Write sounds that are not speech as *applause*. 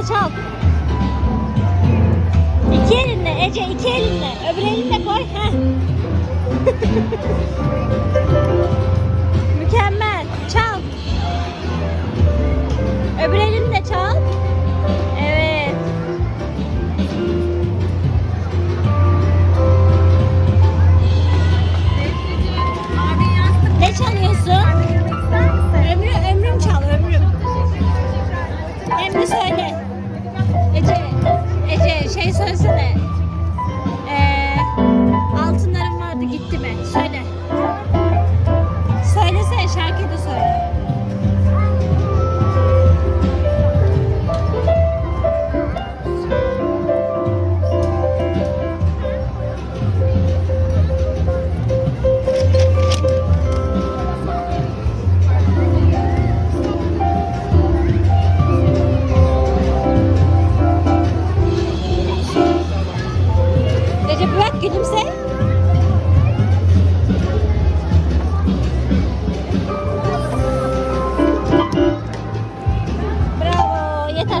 Çal çal. İki elinle Ece iki elinle. Öbür elinle koy. Heh. *laughs* Mükemmel. Çal. Öbür elinle çal. Evet. Ne çalıyorsun? Ömrüm, ömrüm çal ömrüm. Hem de söyle. Ece, Ece şey söylesene. Ee, altınlarım vardı gitti mi? Söyle. げたら